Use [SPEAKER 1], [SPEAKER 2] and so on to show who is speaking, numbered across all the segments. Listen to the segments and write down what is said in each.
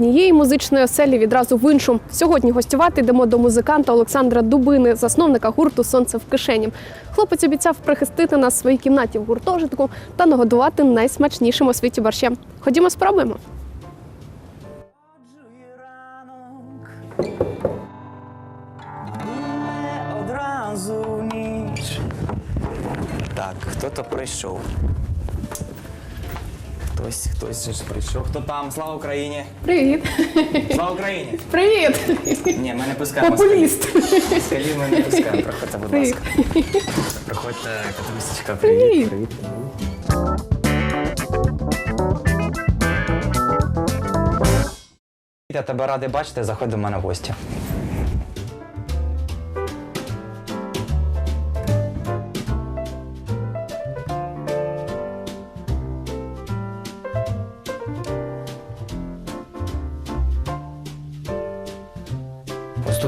[SPEAKER 1] однієї музичної оселі відразу в іншу. Сьогодні гостювати йдемо до музиканта Олександра Дубини, засновника гурту Сонце в кишені. Хлопець обіцяв прихистити нас в своїй кімнаті в гуртожитку та нагодувати найсмачнішим у світі борщем. Ходімо, спробуємо.
[SPEAKER 2] Одразу ніч. Так, хто-то прийшов. Хтось, хтось ж прийшов. Хто там? Слава Україні!
[SPEAKER 1] Привіт!
[SPEAKER 2] Слава Україні!
[SPEAKER 1] Привіт!
[SPEAKER 2] Ні, ми не пускаємо
[SPEAKER 1] Популіст!
[SPEAKER 2] Скалів ми не пускаємо. Проходьте, будь
[SPEAKER 1] Привіт!
[SPEAKER 2] ласка. Проходьте,
[SPEAKER 1] Привіт.
[SPEAKER 2] привіт. Привіт. Я тебе радий бачити, заходь до мене в гості.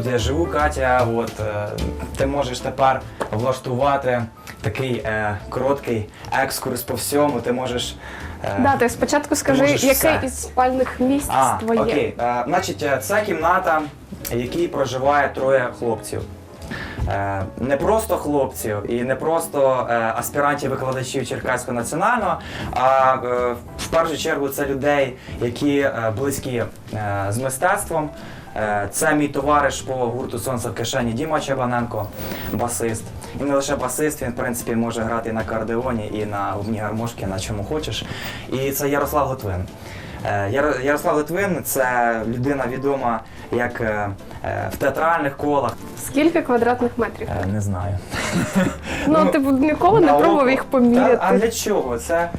[SPEAKER 2] Тут я живу, Катя. От е, ти можеш тепер влаштувати такий е, короткий екскурс по всьому. Ти можеш. е,
[SPEAKER 1] Да, ти спочатку скажи,
[SPEAKER 2] можеш
[SPEAKER 1] яке
[SPEAKER 2] все.
[SPEAKER 1] із спальних місць
[SPEAKER 2] а,
[SPEAKER 1] твоє?
[SPEAKER 2] окей. Е, значить, е, це кімната, в якій проживає троє хлопців. Е, не просто хлопців і не просто е, аспірантів-викладачів Черкаського національного, а е, в першу чергу це людей, які е, близькі е, з мистецтвом. Е, Це мій товариш по гурту Сонце в кишені Діма Чебаненко, басист. І не лише басист, він в принципі може грати і на кардеоні, і на губні гармошки, на чому хочеш. І це Ярослав Готвин. Е, Яро- Ярослав Литвин це людина відома як е, в театральних колах.
[SPEAKER 1] Скільки квадратних метрів?
[SPEAKER 2] Е, Не знаю.
[SPEAKER 1] Ну, ти б ніколи не
[SPEAKER 2] на
[SPEAKER 1] пробував
[SPEAKER 2] око.
[SPEAKER 1] їх
[SPEAKER 2] Та, а
[SPEAKER 1] поміряти.
[SPEAKER 2] для чого? Це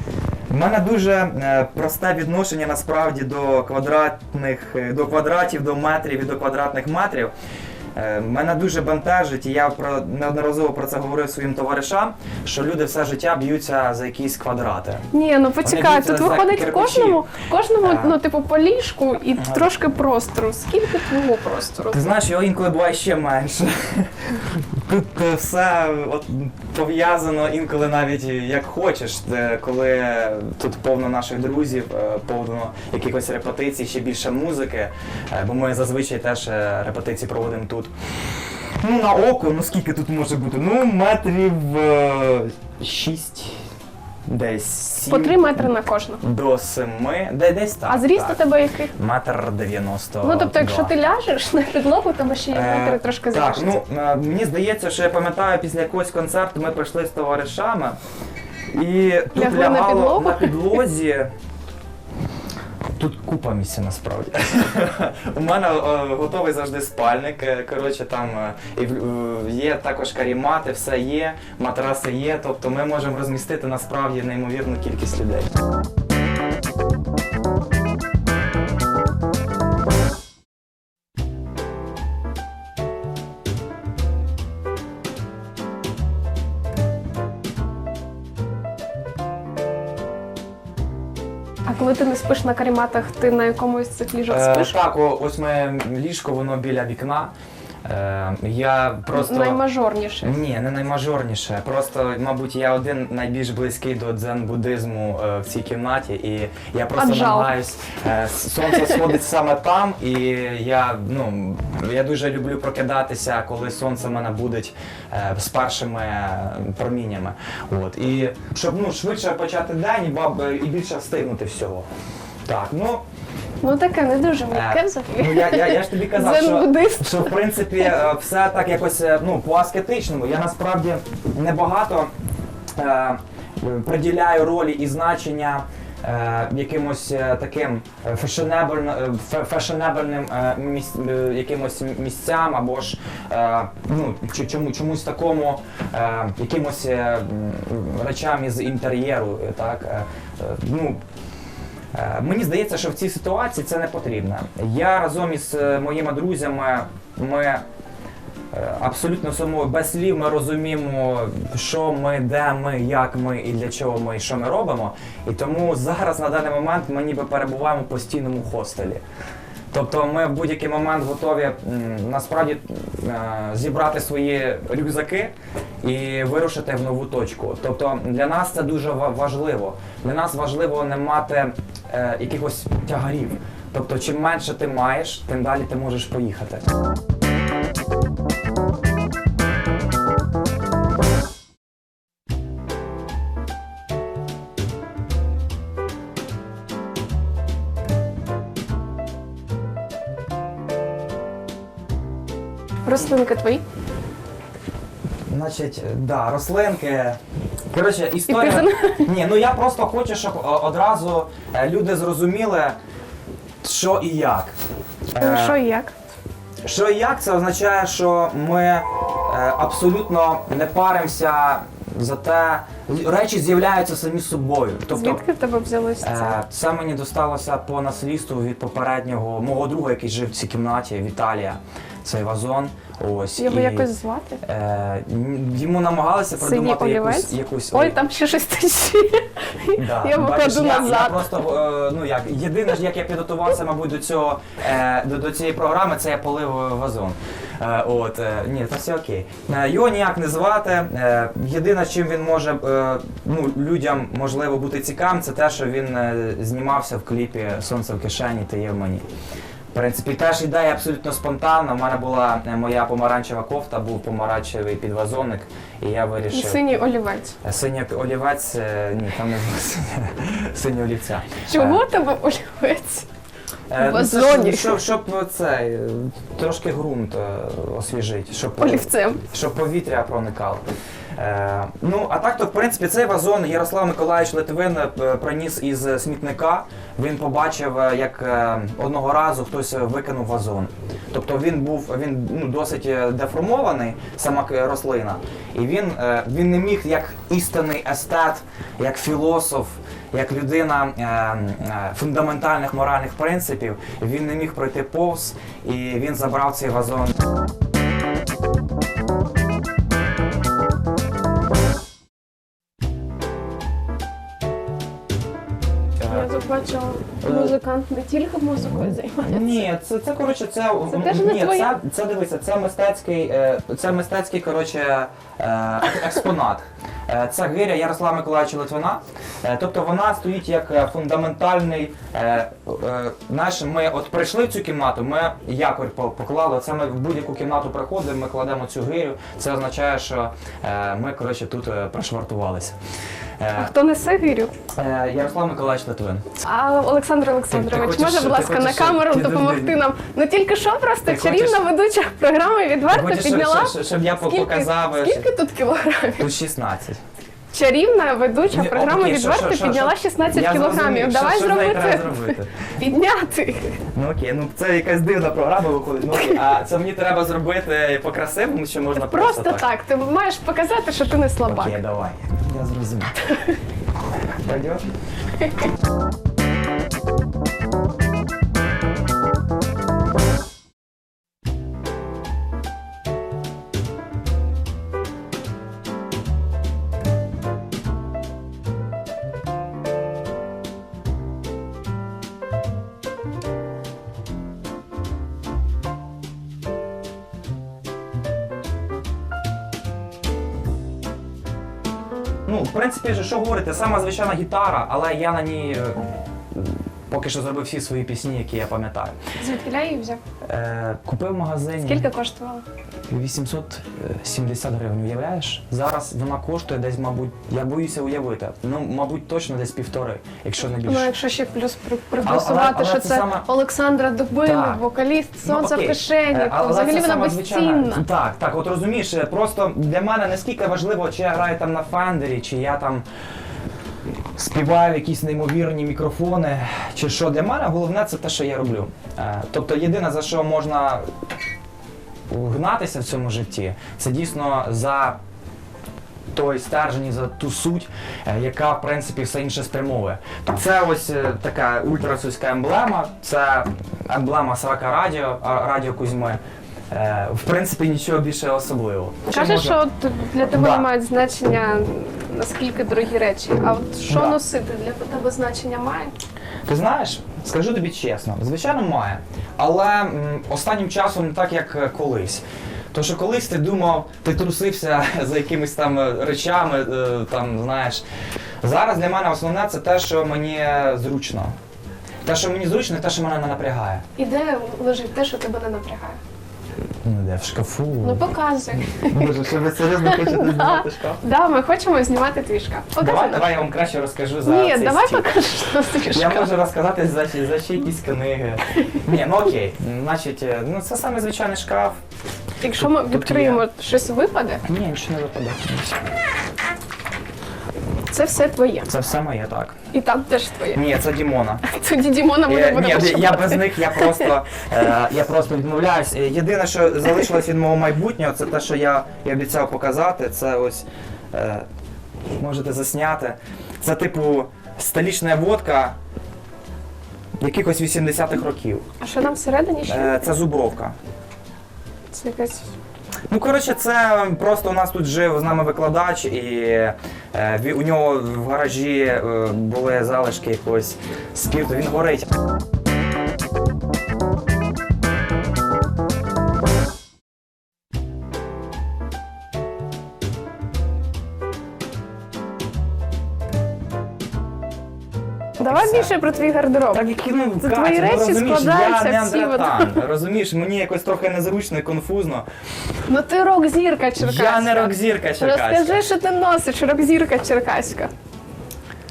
[SPEAKER 2] в мене дуже е, просте відношення насправді до квадратних, е, до квадратів, до метрів і до квадратних метрів. Е, Мене дуже бентежить, і я про неодноразово про це говорив своїм товаришам, що люди все життя б'ються за якісь квадрати.
[SPEAKER 1] Ні, ну почекай, тут виходить кожному, кожному,
[SPEAKER 2] А.
[SPEAKER 1] ну, типу, по ліжку і
[SPEAKER 2] Ага.
[SPEAKER 1] трошки простору. Скільки твого простору?
[SPEAKER 2] Ти знаєш, його інколи буває ще менше. Тут все от, пов'язано інколи навіть як хочеш, Е, коли тут повно наших друзів, е, повно якихось репетицій, ще більше музики, е, бо ми зазвичай теж е, репетиції проводимо тут. Ну, на око, ну скільки тут може бути? Ну, метрів шість, десь сім.
[SPEAKER 1] По три метри на кожного.
[SPEAKER 2] До семи, де десь так.
[SPEAKER 1] А зріст у
[SPEAKER 2] так.
[SPEAKER 1] тебе який?
[SPEAKER 2] Метр дев'яносто.
[SPEAKER 1] Ну тобто, якщо ти ляжеш на підлогу, тебе ще є
[SPEAKER 2] Е,
[SPEAKER 1] метри трошки
[SPEAKER 2] Так, ну е, мені здається, що я пам'ятаю, після якогось концерту ми прийшли з товаришами, і тут
[SPEAKER 1] Лягли на
[SPEAKER 2] лягало
[SPEAKER 1] підлогу?
[SPEAKER 2] на підлозі. Тут купа місця насправді. У мене е, готовий завжди спальник. е, Коротше, там е, є також карімати, все є, матраси є. Тобто ми можемо розмістити насправді неймовірну кількість людей.
[SPEAKER 1] А коли ти не спиш на карематах, ти на якомусь з цих ліжок
[SPEAKER 2] Е,
[SPEAKER 1] спиш?
[SPEAKER 2] так, о, ось моє ліжко, воно біля вікна. Е, я просто.
[SPEAKER 1] Наймажорніше.
[SPEAKER 2] Ні, не наймажорніше. Просто, мабуть, я один найбільш близький до дзен-буддизму е, в цій кімнаті, і я просто
[SPEAKER 1] Аджал.
[SPEAKER 2] намагаюсь. Е, сонце сходить саме там, і я, ну, я дуже люблю прокидатися, коли сонце мене будить е, з першими е, проміннями. От. І щоб ну, швидше почати день і, баб- і більше встигнути всього. Так, ну.
[SPEAKER 1] Ну таке не дуже м'яке
[SPEAKER 2] Е,
[SPEAKER 1] взагалі.
[SPEAKER 2] Ну, я, я, я ж тобі казав, що,
[SPEAKER 1] Дзен-буддист.
[SPEAKER 2] що в принципі е, все так якось е, ну, по аскетичному. Я насправді небагато е, приділяю ролі і значення. е, Якимось е, таким е, фешенебельно- е, фе- фешенебельним е, міс- е, якимось місцям або ж е, ну, чи- чому, чомусь такому е, якимось е, м, речам із інтер'єру. е, Так, е, е, ну, Мені здається, що в цій ситуації це не потрібно. Я разом із е, моїми друзями ми е, абсолютно само без слів ми розуміємо, що ми, де ми, як ми і для чого ми і що ми робимо. І тому зараз на даний момент ми ніби перебуваємо в постійному хостелі. Тобто ми в будь-який момент готові насправді е, зібрати свої рюкзаки і вирушити в нову точку. Тобто для нас це дуже ва- важливо. Для нас важливо не мати е, якихось тягарів. Тобто, чим менше ти маєш, тим далі ти можеш поїхати.
[SPEAKER 1] Рослинки твої.
[SPEAKER 2] Значить, да, рослинки. Коротше, історія. Ні, ну я просто хочу, щоб о, одразу е, люди зрозуміли, що і як. Е,
[SPEAKER 1] Що і як?
[SPEAKER 2] Що і як, це означає, що ми е, абсолютно не паримося за те, речі з'являються самі собою. Тобто,
[SPEAKER 1] Звідки в тебе взялось це?
[SPEAKER 2] Е, Це мені досталося по наслідству від попереднього мого друга, який жив в цій кімнаті, Віталія. Цей вазон. Ось
[SPEAKER 1] Його
[SPEAKER 2] і,
[SPEAKER 1] якось звати?
[SPEAKER 2] е, м, йому намагалися
[SPEAKER 1] Синій
[SPEAKER 2] придумати якусь,
[SPEAKER 1] олівець?
[SPEAKER 2] якусь
[SPEAKER 1] Ой, там ще щось тече.
[SPEAKER 2] Да.
[SPEAKER 1] Я
[SPEAKER 2] Бачиш, я,
[SPEAKER 1] назад.
[SPEAKER 2] Я просто е, ну як єдине ж, як я підготувався, мабуть, до цього е, до, до цієї програми, це я полив е, вазон. Е, от е, ні, то все окей. Е, його ніяк не звати. Єдине, чим він може ну, людям можливо бути цікавим, це те, що він знімався в кліпі Сонце в кишені та є в мені. В принципі, теж ідея абсолютно спонтанна. У мене була моя помаранчева кофта, був помаранчевий підвазонник, і я
[SPEAKER 1] І
[SPEAKER 2] вирішив.
[SPEAKER 1] синій олівець.
[SPEAKER 2] Синій олівець, ні, там не було синього олівця.
[SPEAKER 1] Чого тебе олівець?
[SPEAKER 2] Е, ну,
[SPEAKER 1] вазоні.
[SPEAKER 2] Щоб, щоб це, трошки ґрунт е, освіжити, щоб,
[SPEAKER 1] Олівцем.
[SPEAKER 2] щоб повітря проникало. Е, ну, а так то, в принципі, цей вазон Ярослав Миколаївич Литвин е, приніс із смітника. Він побачив, як одного разу хтось викинув вазон. Тобто він був він ну, досить деформований, сама рослина. І він, він не міг як істинний естет, як філософ, як людина е, е, фундаментальних моральних принципів, він не міг пройти повз, і він забрав цей вазон.
[SPEAKER 1] Музикант не тільки музикою займається.
[SPEAKER 2] Ні, це, це коротше, це,
[SPEAKER 1] Це теж не
[SPEAKER 2] ні,
[SPEAKER 1] твоя?
[SPEAKER 2] це, це дивися, це мистецький, е, це мистецький коротше, е, експонат. Е, Це гиря Ярослава Миколаївича Литвина. Е, Тобто вона стоїть як е, фундаментальний. е, е, Знаєш, ми от прийшли в цю кімнату, ми якорь по- поклали. Це ми в будь-яку кімнату приходимо, ми кладемо цю гирю. Це означає, що е, ми коротше, тут е, пришвартувалися. Е,
[SPEAKER 1] А хто несе гирю?
[SPEAKER 2] е, Ярослав Миколаївич Литвин.
[SPEAKER 1] А Олександр Олександрович,
[SPEAKER 2] хочеш,
[SPEAKER 1] може, будь
[SPEAKER 2] ти
[SPEAKER 1] ласка,
[SPEAKER 2] хочеш,
[SPEAKER 1] на камеру
[SPEAKER 2] підожди.
[SPEAKER 1] допомогти нам. Ну тільки що просто
[SPEAKER 2] Ти
[SPEAKER 1] чарівна
[SPEAKER 2] хочеш-
[SPEAKER 1] ведуча програми відверто
[SPEAKER 2] Хочеш,
[SPEAKER 1] підняла.
[SPEAKER 2] щоб, щоб я по-
[SPEAKER 1] Скільки,
[SPEAKER 2] показав. е,
[SPEAKER 1] скільки тут кілограмів?
[SPEAKER 2] Тут 16.
[SPEAKER 1] Чарівна ведуча
[SPEAKER 2] Ні,
[SPEAKER 1] програми
[SPEAKER 2] окей, що-
[SPEAKER 1] відверто
[SPEAKER 2] що- що-
[SPEAKER 1] підняла
[SPEAKER 2] що?
[SPEAKER 1] 16
[SPEAKER 2] Я
[SPEAKER 1] кілограмів.
[SPEAKER 2] зрозумів,
[SPEAKER 1] Давай
[SPEAKER 2] що, що з нею треба
[SPEAKER 1] зробити
[SPEAKER 2] зробити.
[SPEAKER 1] підняти.
[SPEAKER 2] Ну окей, ну це якась дивна програма виходить. Ну окей, а це мені треба зробити по-красивому, чи можна просто,
[SPEAKER 1] Просто так. Ти маєш показати, що ти не слабак.
[SPEAKER 2] Окей, давай. Я зрозумів. Пойдет? В що говорити, сама звичайна гітара, але я на ній е, поки що зробив всі свої пісні, які я пам'ятаю.
[SPEAKER 1] Звідки її взяв?
[SPEAKER 2] Е, купив в магазині
[SPEAKER 1] Скільки коштувала?
[SPEAKER 2] 870 гривень, уявляєш? Зараз вона коштує десь, мабуть, я боюся уявити. Ну, мабуть, точно десь півтори, якщо не
[SPEAKER 1] Ну,
[SPEAKER 2] більше.
[SPEAKER 1] якщо ще плюс при- приплюсувати,
[SPEAKER 2] але
[SPEAKER 1] що
[SPEAKER 2] це
[SPEAKER 1] це
[SPEAKER 2] саме-
[SPEAKER 1] Олександра Дубина,
[SPEAKER 2] Так.
[SPEAKER 1] вокаліст
[SPEAKER 2] Ну,
[SPEAKER 1] сонце в
[SPEAKER 2] окей.
[SPEAKER 1] кишені,
[SPEAKER 2] Е,
[SPEAKER 1] то
[SPEAKER 2] але
[SPEAKER 1] взагалі
[SPEAKER 2] це
[SPEAKER 1] вона
[SPEAKER 2] сама звичайна-
[SPEAKER 1] безцінна.
[SPEAKER 2] Так, так, от розумієш, е, просто для мене наскільки важливо, чи я граю там на фендері, чи я там співаю якісь неймовірні мікрофони, чи що. Для мене головне це те, що я роблю. Е, Тобто єдине, за що можна гнатися в цьому житті, це дійсно за той стержень, і за ту суть, е, яка в принципі все інше спрямовує. Це ось е, така ультрасуська емблема, це емблема Срака Радіо, Радіо Кузьми. Е, В принципі, нічого більше особливого.
[SPEAKER 1] Кажеш, що от для тебе
[SPEAKER 2] Да.
[SPEAKER 1] не мають значення наскільки дорогі речі. А от що
[SPEAKER 2] Да.
[SPEAKER 1] носити для тебе значення має?
[SPEAKER 2] Ти знаєш, скажу тобі чесно, звичайно, має. Але м, останнім часом не так, як е, колись. То, що колись ти думав, ти трусився за якимись там е, речами, е, там, знаєш. Зараз для мене основне це те, що мені зручно. Те, що мені зручно, і те, що мене не напрягає.
[SPEAKER 1] І де лежить те, що тебе не напрягає?
[SPEAKER 2] Ну, де в шкафу.
[SPEAKER 1] Ну показуй.
[SPEAKER 2] Боже, що ви серйозно хочете знімати шкаф?
[SPEAKER 1] Да, ми хочемо знімати твій шкаф.
[SPEAKER 2] Давай, давай я вам краще розкажу за
[SPEAKER 1] Ні,
[SPEAKER 2] цей
[SPEAKER 1] давай
[SPEAKER 2] стіл.
[SPEAKER 1] покажеш що твій
[SPEAKER 2] Я
[SPEAKER 1] шкаф.
[SPEAKER 2] можу розказати за, чи- за ще якісь книги. Ні, ну окей. Значить, е, ну це саме звичайний шкаф.
[SPEAKER 1] Якщо ми
[SPEAKER 2] Тут
[SPEAKER 1] відкриємо, щось випаде,
[SPEAKER 2] Ні, нічого не випадає.
[SPEAKER 1] Це все твоє.
[SPEAKER 2] Це все моє, так.
[SPEAKER 1] І там теж твоє.
[SPEAKER 2] Ні, це Дімона.
[SPEAKER 1] Тоді Дімона ми не
[SPEAKER 2] Е,
[SPEAKER 1] будемо
[SPEAKER 2] Ні, я без них я просто, е, я просто відмовляюсь. Е, Єдине, що залишилось від мого майбутнього, це те, що я, я обіцяв показати. Це ось е, можете засняти. Це типу столічна водка якихось 80-х років.
[SPEAKER 1] А що там всередині ще?
[SPEAKER 2] Е, це зубровка.
[SPEAKER 1] Це якась.
[SPEAKER 2] Ну, коротше, це просто у нас тут жив з нами викладач, і е, у нього в гаражі е, були залишки якогось спірту. Він горить.
[SPEAKER 1] Давай
[SPEAKER 2] все.
[SPEAKER 1] більше про твій гардероб.
[SPEAKER 2] Так які ну
[SPEAKER 1] Це
[SPEAKER 2] Катя,
[SPEAKER 1] твої
[SPEAKER 2] ну,
[SPEAKER 1] речі
[SPEAKER 2] розумієш,
[SPEAKER 1] складаються
[SPEAKER 2] я не
[SPEAKER 1] всі
[SPEAKER 2] Андретан, розумієш, мені якось трохи незручно і конфузно.
[SPEAKER 1] Ну ти рок-зірка черкаська.
[SPEAKER 2] Я не рок-зірка черкаська.
[SPEAKER 1] Розкажи, що ти носиш, рок-зірка черкаська.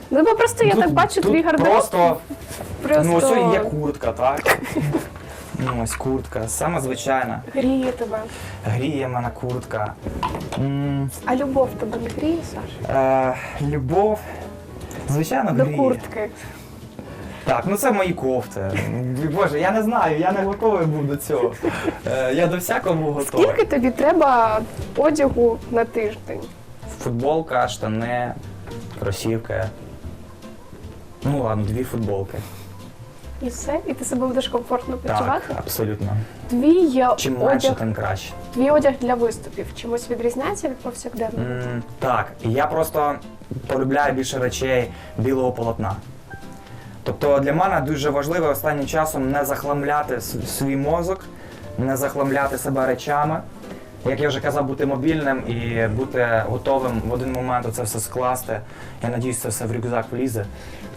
[SPEAKER 1] Ну, бо просто я
[SPEAKER 2] Тут-
[SPEAKER 1] так бачу
[SPEAKER 2] тут
[SPEAKER 1] твій гардероб.
[SPEAKER 2] Просто,
[SPEAKER 1] просто
[SPEAKER 2] ну ось є куртка, так? Ну ось куртка, сама звичайна.
[SPEAKER 1] гріє тебе.
[SPEAKER 2] Гріє мене куртка. М,
[SPEAKER 1] А любов тебе не гріє, Саша?
[SPEAKER 2] Е, любов. Звичайно,
[SPEAKER 1] До
[SPEAKER 2] гріє.
[SPEAKER 1] куртки.
[SPEAKER 2] Так, ну це мої кофти. Боже, я не знаю, я не готовий був до цього. Е, я до всякого був готовий.
[SPEAKER 1] Скільки тобі треба одягу на тиждень?
[SPEAKER 2] Футболка, штани, кросівки. Ну ладно, дві футболки.
[SPEAKER 1] І все? І ти себе будеш комфортно
[SPEAKER 2] Так, абсолютно.
[SPEAKER 1] Твій є
[SPEAKER 2] Чим менше,
[SPEAKER 1] одяг,
[SPEAKER 2] тим краще.
[SPEAKER 1] твій одяг для виступів чимось відрізняється від повсякденного?
[SPEAKER 2] М, так, я просто полюбляю більше речей білого полотна. Тобто для мене дуже важливо останнім часом не захламляти свій мозок, не захламляти себе речами. Як я вже казав, бути мобільним і бути готовим в один момент це все скласти. Я надіюсь, це все в рюкзак влізе.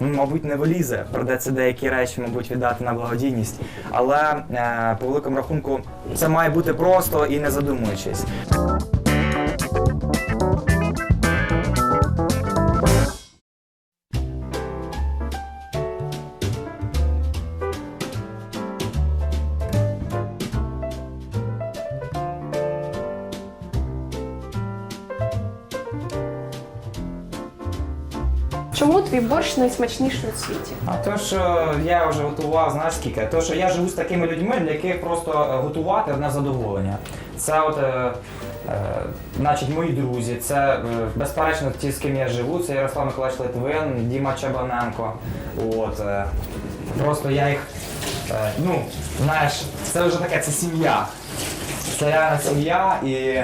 [SPEAKER 2] Ну, мабуть, не влізе. Придеться деякі речі, мабуть, віддати на благодійність. Але е, по великому рахунку це має бути просто і не задумуючись.
[SPEAKER 1] Чому твій борщ найсмачніший у світі?
[SPEAKER 2] А то, що я вже готував, знаєш скільки? То, що я живу з такими людьми, для яких просто е, готувати одне задоволення. Це от, е, е, значить, мої друзі, це е, безперечно ті, з ким я живу, це Ярослав Миколаївич Литвин, Діма Чабаненко. От, просто я їх, ну, знаєш, це вже таке, це сім'я. Це реальна сім'я і,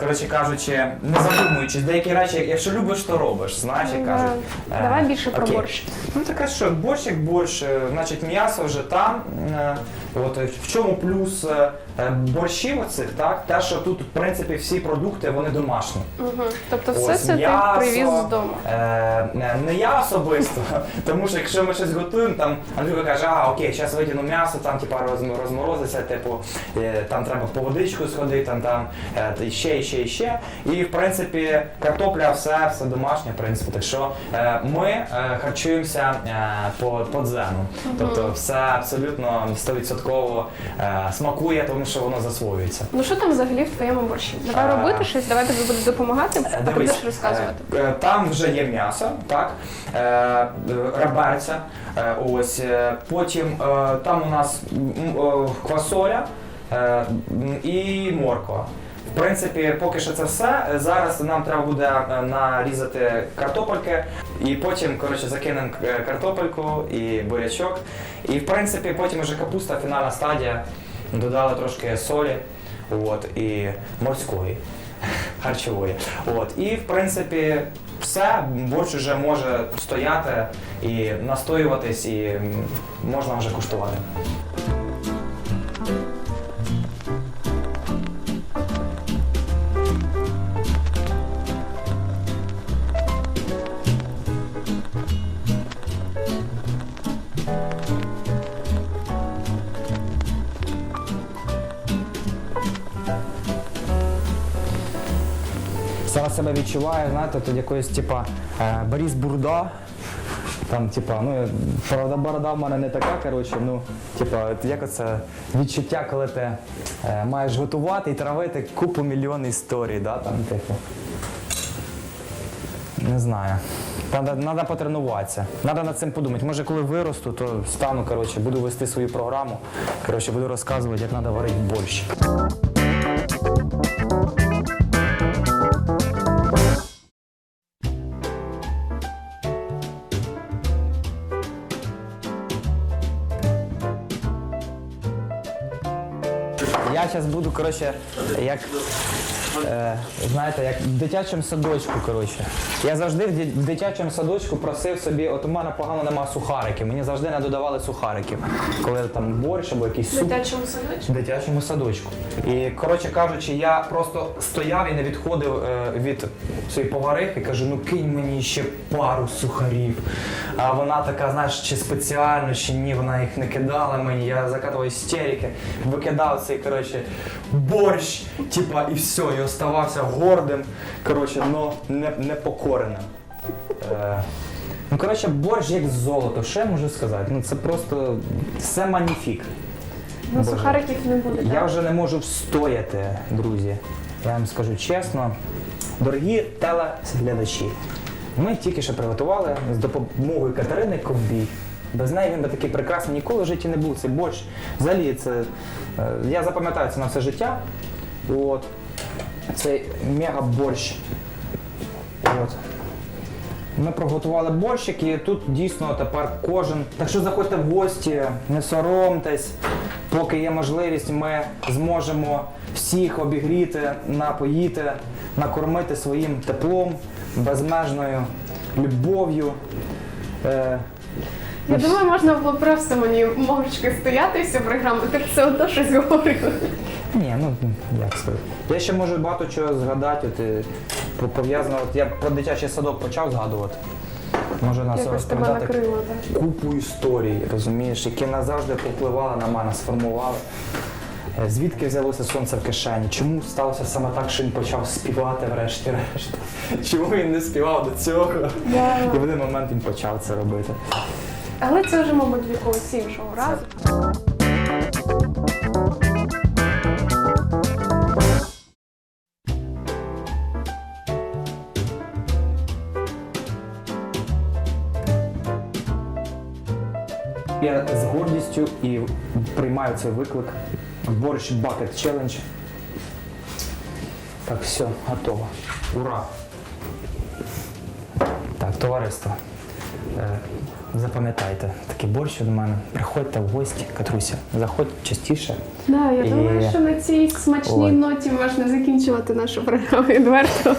[SPEAKER 2] коротше кажучи, не задумуючись, деякі речі, якщо любиш, то робиш, знаєш, як
[SPEAKER 1] Да.
[SPEAKER 2] кажуть. Е,
[SPEAKER 1] Давай більше про
[SPEAKER 2] окей.
[SPEAKER 1] борщ.
[SPEAKER 2] Ну таке що, борщ як борщ, е, значить м'ясо вже там. е, От е, в чому плюс е, е, борщів оцих, так? Те, що тут, в принципі, всі продукти вони домашні.
[SPEAKER 1] Угу. Тобто все
[SPEAKER 2] Ось
[SPEAKER 1] це ти привіз з дому.
[SPEAKER 2] Е, не- не я особисто, тому що якщо ми щось готуємо, там Андрюха каже, а окей, зараз витягну м'ясо, там типа розм- розморозиться, типу, е, там треба по водичку сходити, там там е, і ще, і ще, і ще. І в принципі картопля, все, все домашнє, в принципі. Так що е, ми е, харчуємося е, по, по дзену. Тобто все абсолютно 100% е, смакує, тому що воно засвоюється.
[SPEAKER 1] Ну що там взагалі в твоєму борщі? Давай
[SPEAKER 2] А.
[SPEAKER 1] робити щось, давай тобі буду допомагати, а ти
[SPEAKER 2] Дивись,
[SPEAKER 1] будеш розказувати.
[SPEAKER 2] е, е, Там вже є м'ясо, так, е, е, реберця, е, ось, е, потім е, там у нас м, е, квасоля е, м, і морква. В принципі, поки що це все. Зараз нам треба буде е, нарізати картопельки, і потім коротше, закинемо е, картопельку і бурячок. І в принципі потім вже капуста, фінальна стадія. Додали трошки солі от, і морської харчової. От. І в принципі все, борщ вже може стояти і настоюватись, і можна вже куштувати. Себе відчуваю, знаєте, тут якоюсь, типа, е, Борис Бурда. Там, типа, ну, правда, борода в мене не така, коротше, ну, типа, як оце відчуття, коли ти е, маєш готувати і травити купу мільйон історій, да, там, типу. Не знаю. Треба, треба потренуватися. Треба над цим подумати. Може, коли виросту, то стану, коротше, буду вести свою програму. Коротше, буду розказувати, як треба варити борщ. Я коротше, як, е, знаєте, як в дитячому садочку, коротше. Я завжди в ді- в дитячому садочку просив собі, от у мене погано нема сухариків, мені завжди не додавали сухариків, коли там борщ або якийсь суп.
[SPEAKER 1] дитячому садочку.
[SPEAKER 2] В дитячому садочку. І коротше кажучи, я просто стояв і не відходив е, від цієї поварихи, кажу, ну кинь мені ще пару сухарів. А вона така, знаєш, чи спеціально, чи ні, вона їх не кидала мені. Я закатував істерики, викидав цей коротше, борщ, типа, і все, і оставався гордим, коротше, но не, непокореним. Е, Ну, коротше, борщ як золото, що я можу сказати? Ну це просто все маніфік.
[SPEAKER 1] Ну,
[SPEAKER 2] Боже.
[SPEAKER 1] сухариків не буде.
[SPEAKER 2] Я
[SPEAKER 1] так?
[SPEAKER 2] вже не можу встояти, друзі. Я вам скажу чесно. Дорогі телеглядачі, ми тільки що приготували з допомогою Катерини Ковбій. Без неї він би такий прекрасний ніколи в житті не був. Цей борщ. Взагалі, це, е, я запам'ятаю це на все життя. От. Цей мега борщ. От. Ми приготували борщик і тут дійсно тепер кожен. Так що заходьте в гості, не соромтесь. Поки є можливість, ми зможемо всіх обігріти, напоїти, накормити своїм теплом, безмежною любов'ю. Е,
[SPEAKER 1] Я думаю, можна було просто мені мовчки стояти всю програму, ти б все одно щось говорила.
[SPEAKER 2] Ні, ну як сказати. Я ще можу багато чого згадати. От, е, про- пов'язано, от я про дитячий садок почав згадувати. Можу нас
[SPEAKER 1] Якось тебе
[SPEAKER 2] розповідати
[SPEAKER 1] накрило, так.
[SPEAKER 2] купу історій, розумієш, які назавжди повпливали на мене, сформували. Е, Звідки взялося сонце в кишені? Чому сталося саме так, що він почав співати врешті-решт? Чому він не співав до цього?
[SPEAKER 1] Я-
[SPEAKER 2] І в один момент він почав це робити.
[SPEAKER 1] Але це вже, мабуть, в якогось іншого разу.
[SPEAKER 2] Я з гордістю і приймаю цей виклик. Борщ Bucket Challenge. Так, все, готово. Ура! Так, товариство. Е, запам'ятайте, такий борщ від мене. Приходьте в гості, Катруся. Заходь частіше.
[SPEAKER 1] Да, я
[SPEAKER 2] І-
[SPEAKER 1] думаю, що на цій смачній
[SPEAKER 2] Ой.
[SPEAKER 1] ноті можна закінчувати нашу програму відверто.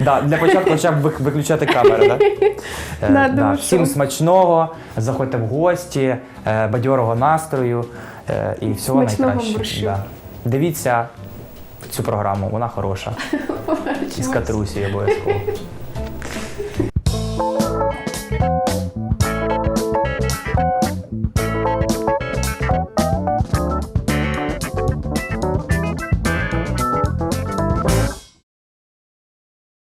[SPEAKER 2] Да, для початку хоча б виключати камеру, да? Е,
[SPEAKER 1] Да, думаю,
[SPEAKER 2] Всім смачного, заходьте в гості, е, бадьорого настрою і всього найкращого. Да. Дивіться цю програму, вона хороша. І з Катрусі обов'язково.